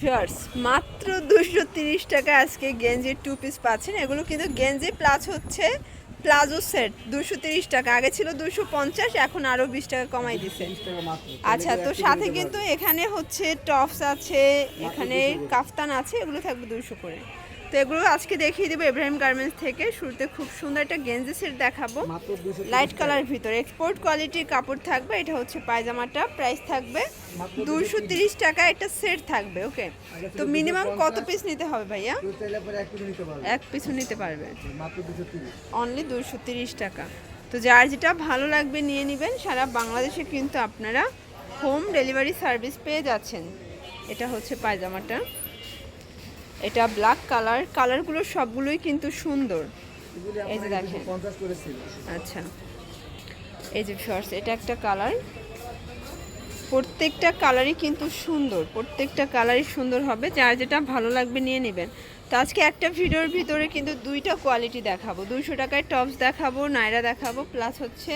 Viewers মাত্র দুশো তিরিশ টাকা আজকে গেঞ্জির টু পিস পাচ্ছেন। এগুলো কিন্তু গেঞ্জি প্লাস হচ্ছে প্লাজো সেট। দুশো তিরিশ টাকা। আগে ছিল দুশো পঞ্চাশ এখন আরও বিশ টাকা কমাই দিচ্ছে আচ্ছা তো সাথে কিন্তু এখানে হচ্ছে টপস আছে এখানে কাফতান আছে এগুলো থাকবে দুশো করে। তো এগুলো আজকে দেখিয়ে দেবো ইব্রাহিম গার্মেন্টস থেকে। শুরুতে খুব সুন্দর একটা গেঞ্জি সেট দেখাবো। লাইট কালার ভিতরে। এক্সপোর্ট কোয়ালিটির কাপড় থাকবে। এটা হচ্ছে পায়জামাটা। প্রাইস থাকবে দুশো তিরিশ। টাকা একটা সেট থাকবে ওকে তো মিনিমাম কত পিস নিতে হবে ভাইয়া? এক পিছু নিতে পারবে। অনলি দুশো তিরিশ। টাকা। তো যার যেটা ভালো লাগবে নিয়ে নেবেন। সারা বাংলাদেশে কিন্তু আপনারা হোম ডেলিভারি সার্ভিস পেয়ে যাচ্ছেন। এটা হচ্ছে পায়জামাটা। এটা ব্ল্যাক কালার কালারগুলো সবগুলোই কিন্তু সুন্দর। এই যে দেখেন। আচ্ছা। এই যে শর্টস এটা একটা কালার প্রত্যেকটা কালারই কিন্তু সুন্দর। প্রত্যেকটা কালারই সুন্দর হবে। যার যেটা ভালো লাগবে নিয়ে নেবেন। তো আজকে একটা ভিডিওর ভিতরে কিন্তু দুইটা কোয়ালিটি দেখাবো। দুইশো টাকায় টপস দেখাবো নাইরা দেখাবো প্লাস হচ্ছে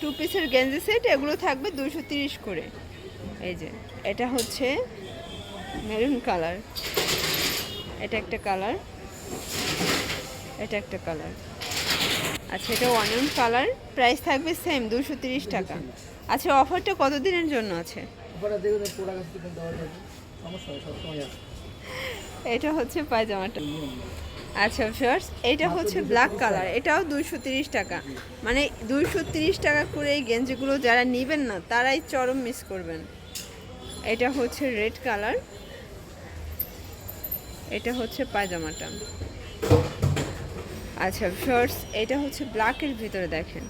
টু পিসের গেঞ্জি সেট এগুলো থাকবে দুশো তিরিশ করে। এই যে, এটা হচ্ছে মেরুন কালার এটা একটা কালার। এটা একটা কালার। আচ্ছা এটা অনিয়ন কালার। প্রাইস থাকবে সেম দুশো তিরিশ টাকা। আচ্ছা অফারটা কত দিনের জন্য আছে? এটা হচ্ছে পায়জামাটা। আচ্ছা ফার্স্ট এটা হচ্ছে ব্ল্যাক কালার এটাও দুইশো তিরিশ টাকা। মানে দুইশো তিরিশ টাকা করে এই গেঞ্জিগুলো যারা নেবেন না তারাই চরম মিস করবেন। এটা হচ্ছে রেড কালার এটা হচ্ছে পায়জামাটা। আচ্ছা ফার্স্ট এটা হচ্ছে ব্ল্যাকের ভিতরে দেখেন।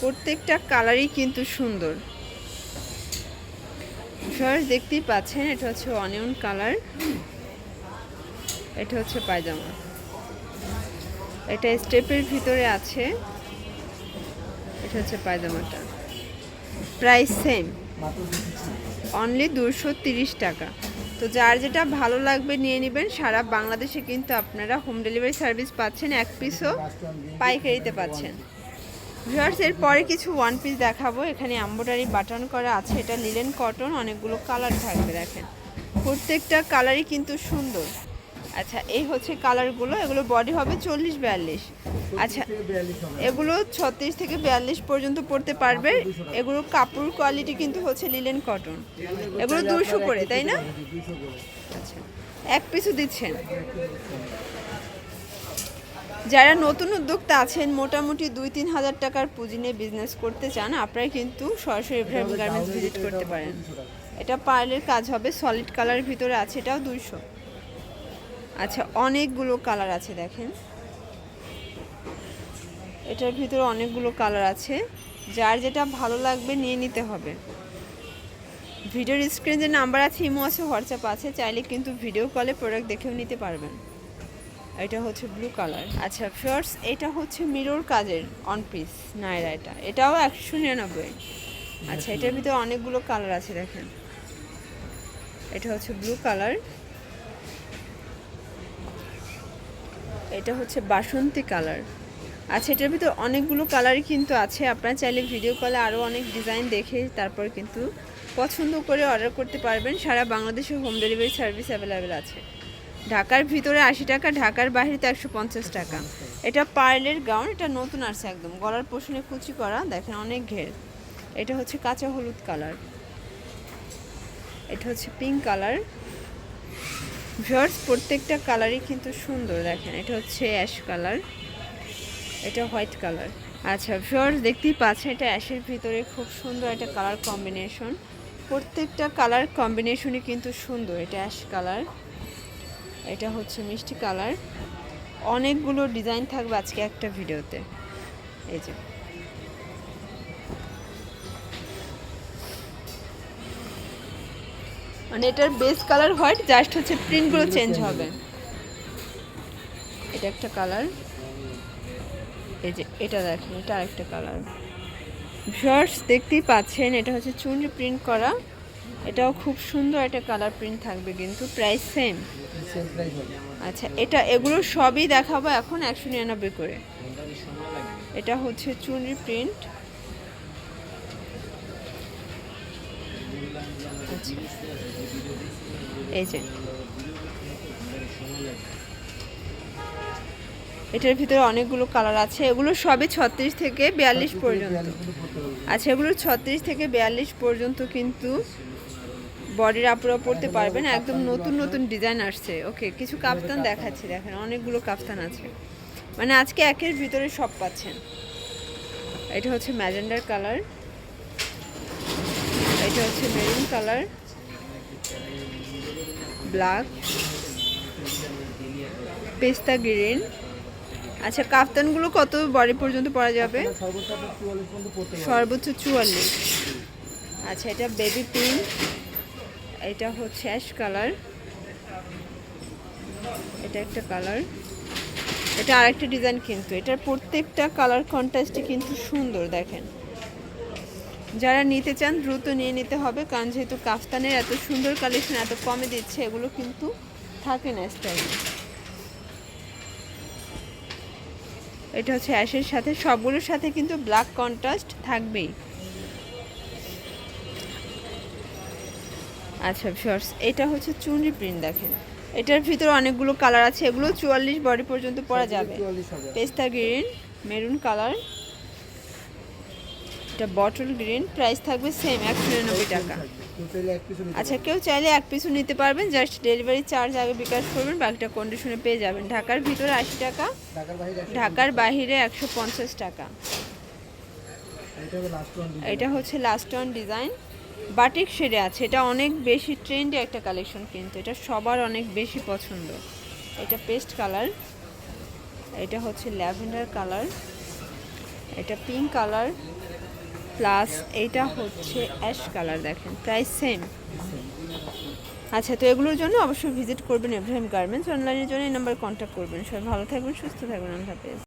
প্রত্যেকটা কালারই কিন্তু সুন্দর। ফার্স্ট দেখতেই পাচ্ছেন, এটা হচ্ছে অনিয়ন কালার এটা হচ্ছে পায়জামা। এটা স্টেপের ভিতরে আছে, এটা হচ্ছে পায়জামাটা। প্রাইস সেম অনলি দুশো টাকা। তো যার যেটা ভালো লাগবে নিয়ে নেবেন। সারা বাংলাদেশে কিন্তু আপনারা হোম ডেলিভারি সার্ভিস পাচ্ছেন, এক পিসও পাইকারিতে পাচ্ছেন। ভিউয়ার্স এর পরে কিছু ওয়ান পিস দেখাবো। এখানে অ্যাম্বোডারি বাটন করা আছে। এটা লিলেন কটন অনেকগুলো কালার থাকবে, দেখেন। প্রত্যেকটা কালারই কিন্তু সুন্দর। আচ্ছা এই হচ্ছে কালারগুলো, এগুলো বডি হবে চল্লিশ বিয়াল্লিশ। আচ্ছা এগুলো ছত্রিশ থেকে বিয়াল্লিশ পর্যন্ত পড়তে পারবে। এগুলো কাপড় কোয়ালিটি কিন্তু হচ্ছে লিলেন কটন এগুলো দুশো করে, তাই না? আচ্ছা এক পিছু দিচ্ছেন। যারা নতুন উদ্যোক্তা আছেন, মোটামুটি দুই তিন হাজার টাকার পুঁজি নিয়ে বিজনেস করতে চান, আপনারা কিন্তু সরাসরি ইব্রাহিম গার্মেন্টস ভিজিট করতে পারেন। এটা পার্লের কাজ হবে সলিড কালারের ভিতরে আছে, এটাও দুইশো। আচ্ছা অনেকগুলো কালার আছে দেখেন। এটার ভিতরে অনেকগুলো কালার আছে। যার যেটা ভালো লাগবে নিয়ে নিতে হবে। ভিডিওর স্ক্রিনে যে নাম্বার আছে, ইমো আছে, হোয়াটসঅ্যাপ আছে, চাইলে কিন্তু ভিডিও কলে প্রোডাক্ট দেখেও নিতে পারবেন। এটা হচ্ছে ব্লু কালার। আচ্ছা ফার্স এটা হচ্ছে মিরর কাজের অন পিস নাইরা এটা এটাও একশো নিরানব্বই। আচ্ছা এটার ভিতরে অনেকগুলো কালার আছে দেখেন। এটা হচ্ছে ব্লু কালার। এটা হচ্ছে বাসন্তী কালার। আচ্ছা এটার ভিতরে অনেকগুলো কালারই কিন্তু আছে। আপনারা চাইলে ভিডিও কলে আরও অনেক ডিজাইন দেখে তারপর কিন্তু পছন্দ করে অর্ডার করতে পারবেন। সারা বাংলাদেশে হোম ডেলিভারি সার্ভিস অ্যাভেলেবেল আছে। ঢাকার ভিতরে আশি টাকা, ঢাকার বাইরে তো একশো পঞ্চাশ টাকা। এটা পার্লের গাউন এটা নতুন আসছে একদম। গলার পোষণে কুচি করা, দেখেন অনেক ঘের। এটা হচ্ছে কাঁচা হলুদ কালার। এটা হচ্ছে পিঙ্ক কালার ভিউয়ার্স, প্রত্যেকটা কালারই কিন্তু সুন্দর, দেখেন, এটা হচ্ছে অ্যাশ কালার, এটা হোয়াইট কালার। আচ্ছা ভিউয়ার্স, দেখতেই পাচ্ছেন, এটা অ্যাশের ভিতরে খুব সুন্দর একটা কালার কম্বিনেশন। প্রত্যেকটা কালার কম্বিনেশনই কিন্তু সুন্দর, এটা অ্যাশ কালার, এটা হচ্ছে মিষ্টি কালার। অনেকগুলো ডিজাইন থাকবে আজকে একটা ভিডিওতে। এই যে। মানে এটার বেস কালার হোয়াইট জাস্ট হচ্ছে প্রিন্টগুলো চেঞ্জ হবে। এটা একটা কালার এই যে এটা দেখেন, এটা আরেকটা কালার শর্টস দেখতেই পাচ্ছেন, এটা হচ্ছে চুনরি প্রিন্ট করা। এটাও খুব সুন্দর একটা কালার প্রিন্ট থাকবে কিন্তু প্রাইস সেম আচ্ছা এটা, এগুলো সবই দেখাবো এখন একশো নিরানব্বই করে। এটা হচ্ছে চুনরি প্রিন্ট এই যে। এটার ভিতরে অনেকগুলো কালার আছে। এগুলো সবই ছত্রিশ থেকে বিয়াল্লিশ পর্যন্ত। আচ্ছা এগুলো ছত্রিশ থেকে বিয়াল্লিশ পর্যন্ত কিন্তু বডির আপুরা পড়তে পারবেন একদম নতুন নতুন ডিজাইন আসছে। ওকে কিছু কাফতান দেখাচ্ছি দেখেন অনেকগুলো কাফতান আছে। মানে আজকে একের ভিতরে সব পাচ্ছেন। এটা হচ্ছে ম্যাজেন্ডার কালার এটা হচ্ছে মেরুন কালার ব্ল্যাক পেস্তা গ্রিন আচ্ছা কাফতানগুলো কত বডি পর্যন্ত পরা যাবে? সর্বোচ্চ চুয়াল্লিশ। আচ্ছা এটা বেবি পিঙ্ক এটা হচ্ছে অ্যাশ কালার এটা একটা কালার এটা আরেকটা ডিজাইন কিন্তু, এটার প্রত্যেকটা কালার কন্ট্রাস্টই কিন্তু সুন্দর, দেখেন। যারা নিতে চান দ্রুত নিয়ে নিতে হবে কারণ যেহেতু কাফতানের এত সুন্দর কালেকশন এত কমে দিচ্ছে এগুলো কিন্তু থাকে না স্টাইল এটা হচ্ছে অ্যাশের সাথে সবগুলোর সাথে কিন্তু ব্ল্যাক কন্ট্রাস্ট থাকবেই। আচ্ছা শর্টস এটা হচ্ছে চুনরি প্রিন্ট দেখেন। এটার ভিতরে অনেকগুলো কালার আছে এগুলো চুয়াল্লিশ বডি পর্যন্ত পরা যাবে। পেস্তা গ্রিন মেরুন কালার এটা বটল গ্রিন প্রাইস থাকবে সেম একশো নিরানব্বই টাকা। আচ্ছা কেউ চাইলে এক পিসও নিতে পারবেন জাস্ট ডেলিভারি চার্জ আগে বিকাশ করবেন, বাকিটা কন্ডিশনে পেয়ে যাবেন। ঢাকার ভিতরে আশি টাকা, ঢাকার বাইরে একশো পঞ্চাশ টাকা। এটা হচ্ছে লাস্ট ওয়ান ডিজাইন বাটিক শেডে আছে, এটা অনেক বেশি ট্রেন্ডি একটা কালেকশন কিন্তু, এটা সবার অনেক বেশি পছন্দ। এটা পেস্ট কালার এটা হচ্ছে ল্যাভেন্ডার কালার এটা পিঙ্ক কালার প্লাস এটা হচ্ছে অ্যাশ কালার দেখেন প্রাইস সেম আচ্ছা তো এগুলোর জন্য অবশ্যই ভিজিট করবেন এব্রাহিম গার্মেন্টস অনলাইনের জন্য এই নাম্বার কন্ট্যাক্ট করবেন। সবাই ভালো থাকবেন, সুস্থ থাকবেন। আল্লাহ হাফেজ।